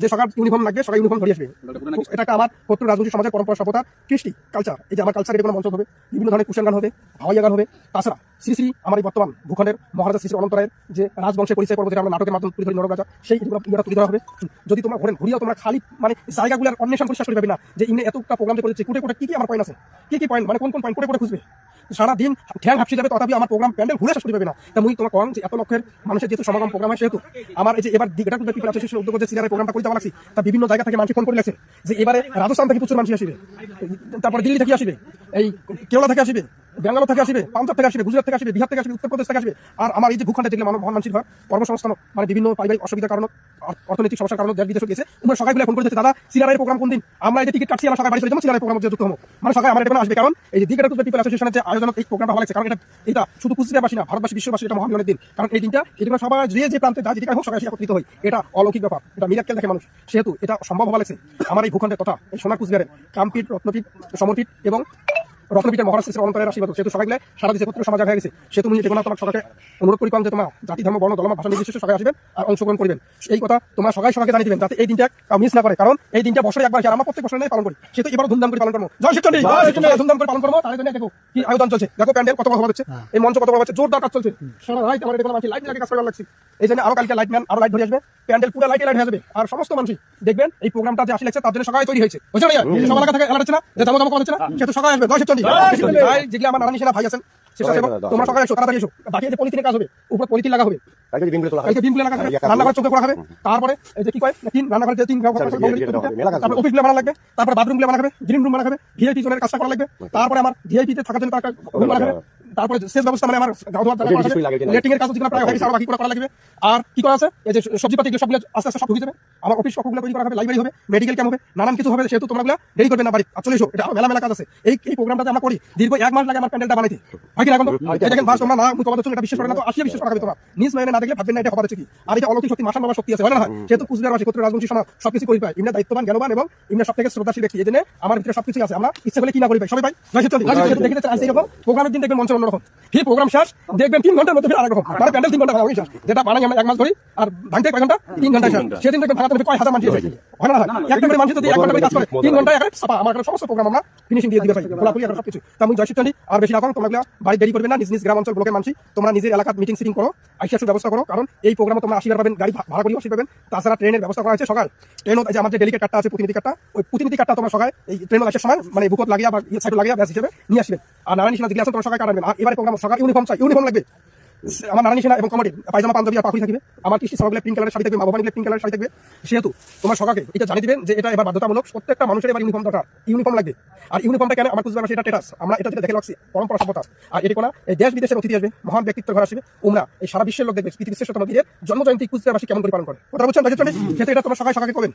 যে সরকার ইউনিফর্ম লাগবে সরকার ইউনিফর্ম ধরে আসবে। এটা একটা আমার কত রাজনৈতিক সমাজের পরম্পরা সভ্যতা কৃষ্টি কালচার এই যে আমার কালচার এটা কোনো মঞ্চ হবে বিভিন্ন ধরনের কুশন গান হবে হাওয়াইয়া গান হবে। তাছাড়া শ্রী শ্রী আমার এই বর্তমান ভূখণ্ডের মহারাজা শ্রী শ্রী অনন্তরায়ের যে রাজবংশের পরিচয় পর্ব যেটা আমরা নাটকের মাধ্যমে তুলে ধরি নরক রাজা সেই ইয়েটা তুলে ধরা হবে। যদি তোমরা ঘোরেন ঘুরিয়াও তোমরা খালি মানে জায়গাগুলোর অন্বেষণ করে শেষ করে পাবে না যে ইমনি এতটা প্রোগ্রাম করেছে কুটে কুটে কি কি আমার পয়েন্ট আছে? কি কি পয়েন্ট মানে কোন কোন পয়েন্ট কুটে কুটে খুঁজবে। সারা দিন ঠ্যাং ভাবছি যাবে, তথাপি আমার প্রোগ্রাম প্যান্ডেল ঘুরে শেষ করবে না। তা মুই তোমার কম যে এত লক্ষের মানুষের যেহেতু সমাগম প্রোগ্রাম হয়, সেহেতু আমার এই যে এবার দিঘাটা কিন্তু পিপল সে উদ্যোগ করছে প্রোগ্রামটা করে লাগছে। তা বিভিন্ন জায়গা থেকে মানুষ ফোন করে লাগছে যে এবারে রাজস্থান থেকে প্রচুর মানুষ আসবে, তারপরে দিল্লি থেকে আসবে, এই কেরলা থেকে আসবে। বেঙ্গালোর থেকে আসবে, পাঞ্জাব থেকে আসবে, গুজরাট থেকে আসবে, বিহার থেকে আসবে উত্তরপ্রদেশ থেকে আসবে। আর আমার এই যে ভূখণ্ডে যেগুলো মানব মানুষের ঘর কর্মসংস্থান মানে বিভিন্ন পারিবারিক অসুবিধার কারণে অর্থনৈতিক সমস্যার কারণে দেশ বিদেশে গেছে তোমরা সবাই ফোন করে দাদা সিরিয়ালের প্রোগ্রাম কোন দিন? আমরা এই যে টিকিট কাটছি, আমরা সবাই বাড়ি চলে যাব সিরিয়ালের প্রোগ্রাম যুক্ত হব। মানে সবাই আমার এটা আসবে, কারণ এই যে দিঘাটা পিপল অ্যাসোসিয়েশনের যে আয়োজন এই প্রোগ্রামটা ভালো লাগছে, কারণ এটা এটা শুধু কুচবিহারবাসী না, ভারতবাসী, বিশ্ববাসী, এটা মহামিলনের দিন। কারণ এই দিনটা সবাই যে যে প্রান্তে, যা যেটা হোক একত্রিত হয় এটা অলৌকিক ব্যাপার, এটা মিরাক্কেল দেখে মানুষ। সেহেতু এটা সম্ভব হওয়া লাগছে। আমার এই ভূখণ্ডের কথা, এই সোনা কুচবিহারের কামপীঠ, রত্নপীঠ এবং রত্নপীঠের মহারাজ শ্রী অনন্তরের আশীর্বাদ সেহেতু সবাই মিলে সারা দেশে পুত্র সমাজ হয়ে গেছে। সেহেতু তুমি যেগুলো তোমার সবাইকে অনুরোধ করি যে তোমার জাতি ধর্ম বর্ণ দলমত ভাষা নির্বিশেষে সবাই আসবেন আর অংশগ্রহণ করবেন। এই কথা তোমার সবাই সবাইকে জানিয়ে দিবেন যাতে এই দিনটা মিস না করে। কারণ এই দিনটা বছরে একবার আমরা প্রত্যেক বছর পালন করি। সেহেতু এবার ধুমধাম করে পালন করব। জয় শিক্ষণ ধুমধাম করে পালন করব। তার জন্য দেখো কি আয়োজন চলছে। দেখো প্যান্ডেল কত বড় হচ্ছে এই মঞ্চ কত বড় হচ্ছে জোরদার কাজ চলছে। সারা রাত আমার দেখলাম লাইট লাগে কাজ করা লাগছে। এই জন্য আরও কালকে লাইট ম্যান আরও লাইট ধরে আসবে। প্যান্ডেল পুরো লাইটে লাইট হয়ে যাবে। আর সমস্ত মানুষই দেখবেন এই প্রোগ্রামটা যে আসলে লাগছে তার জন্য সবাই তৈরি হয়েছে। বুঝছ না সবার এলাকা থেকে এলাকা হচ্ছে না? যে জামা জামা হচ্ছে না? সেটা সবাই আসবে। জয় শিক্ষণ ভাই যেগুলো আমার নারায়ণ সেনা ভাই আছেন তোমরা সবাই এসো তাড়াতাড়ি এসো। বাকি যে পলিথিনের কাজ হবে উপরে পলিথিন লাগা হবে। তাকে যদি ডিমগুলো তোলা এই যে বিমগুলো লাগা হবে রান্নাঘর চোখে করা হবে তারপরে এই যে কি কয় তিন রান্নাঘর যে তিন তারপরে অফিসগুলো বানা লাগবে তারপরে বাথরুমগুলো বানা হবে গ্রিন রুম বানা হবে ভিআইপি জনের কাজটা করা লাগবে তারপরে আমার ভিআইপি তে থাকার জন্য রুম বানা হবে। তারপরে সেচ ব্যবস্থা মানে আমার? লেটিং এর কাজ যেগুলো প্রায় হয়ে গেছে আরও বাকি করে করা লাগবে। আর কি করা আছে? এই যে সবজিপাতি সবগুলো আস্তে আস্তে সব ঢুকে যাবে। আমার অফিস তৈরি করা হবে লাইব্রেরি হবে মেডিকেল ক্যাম্প হবে নানান কিছু হবে সেহেতু তোমরা দেরি করবে না বাড়ি। চলে এসো এটা মেলা মেলা কাজ আছে। এই এই প্রোগ্রামটা আমরা করি। দীর্ঘ এক মাস লাগে আমার প্যান্ডেলটা বানাইতে। হয় কি এখন দেখেন বাস তোমরা না মুখ কথা এটা বিশ্বাস করে না তো আসলে বিশ্বাস করা হবে তোমরা। নিজ মাইনে না দেখলে ভাববেন না এটা কি? আর এটা অলৌকিক শক্তি মাসান বাবা শক্তি আছে হয় না? হয়? যেহেতু কুচবিহার বাসী ক্ষত্রিয় রাজবংশী সমাজ সবকিছু করি পায় ইমনা দায়িত্ববান জ্ঞানবান এবং ইমনা সব থেকে শ্রদ্ধাশীল ব্যক্তি। এই জন্য আমার ভিতরে সবকিছু আছে। আমরা ইচ্ছা করলে কি না করি পাই সবাই ভাই জয় সত্যি দেখে যাচ্ছে আজ এইরকম প্রোগ্রামের দিন দেখবেন মঞ্চ অন্যরকম। এই প্রোগ্রাম শেষ দেখবেন তিন ঘণ্টার মধ্যে ফের আরেক রকম মানে প্যান্ডেল তিন ঘণ্টা ভাঙা শেষ। যেটা বানাই আমরা এক মাস ধরি আর ভাঙতে কয় ঘণ্টা তিন ঘণ্টা শেষ। সেদিন দেখবেন ভাঙাতে কয় হাজার মানুষ এসেছে। হয় না একটা করে মানুষ যদি এক ঘণ্টা কাজ করে তিন ঘণ্টা এখানে সাপা আমার সমস্ত প্রোগ্রাম আমরা ফিনিশিং দিয়ে দিতে পারি। খোলাখুলি এখন সবকিছু। তা আমি জয় শিবচন্ডী আর বেশি না। করো তোমরা বাড়ি দেরি করবে না নিজ নিজ গ্রাম অঞ্চল ব্লকের মানুষ তোমরা নিজের এলাকার মিটিং সিটিং করো আইসিয়াসুর ব্যবস্থা করো। কারণ এই প্রোগ্রামে তোমরা আশীর্বাদ পাবেন গাড়ি ভাড়া করিও পাবেন। তাছাড়া ট্রেনের ব্যবস্থা করা হয়েছে সকাল। ট্রেনও যে আমার যে ডেলিকেট কার্ডটা আছে প্রতিনিধি কার্ডটা ওই প্রতিনিধি কার্ডটা তোমরা সকাল এই ট্রেন আসার সময় মানে বুকত লাগিয়ে বা ইয়ে সাইড লাগিয়ে ব্যাস হিসেবে নিয়ে আসবেন আর নারায়ণ সিনহা আছে তোমরা সকাল এবারে প্রোগ্রাম সকাল ইউনিফর্ম চাই ইউনিফর্ম লাগবে। আমার এবং কমেডি, পায়জামা, পাঞ্জাবি আর পাখি থাকবে। আমার সবাই পিঙ্ক কালারের শাড়ি থাকবে, মা পিঙ্ক কালারের শাড়ি থাকবে। সেহেতু তোমার এটা জানিয়ে দিবেন যে এটা এবার বাধ্যতামূলক প্রত্যেকটা মানুষের এবার ইউনিফর্ম দরকার। ইউনিফর্ম লাগবে। আর ইউনিফর্মটা কেন আমার কুচবিহার সেটা টেটাস আমরা এটা দেখে লাগছি পরম্পরা সভ্যতা। আর এটি কোনো, এই দেশ বিদেশের অতিথি আসবে, মহান ব্যক্তিত্ব ঘর আসবে ওমরা এই সারা বিশ্বের লোক দেখবে, পৃথিবীর শ্রেষ্ঠ নদীদের জন্মজয়ন্তী কুচবিহারবাসী কেমন করে পালন করে। কথা বলছেন এটা তোমরা সকাল সকালে করবেন।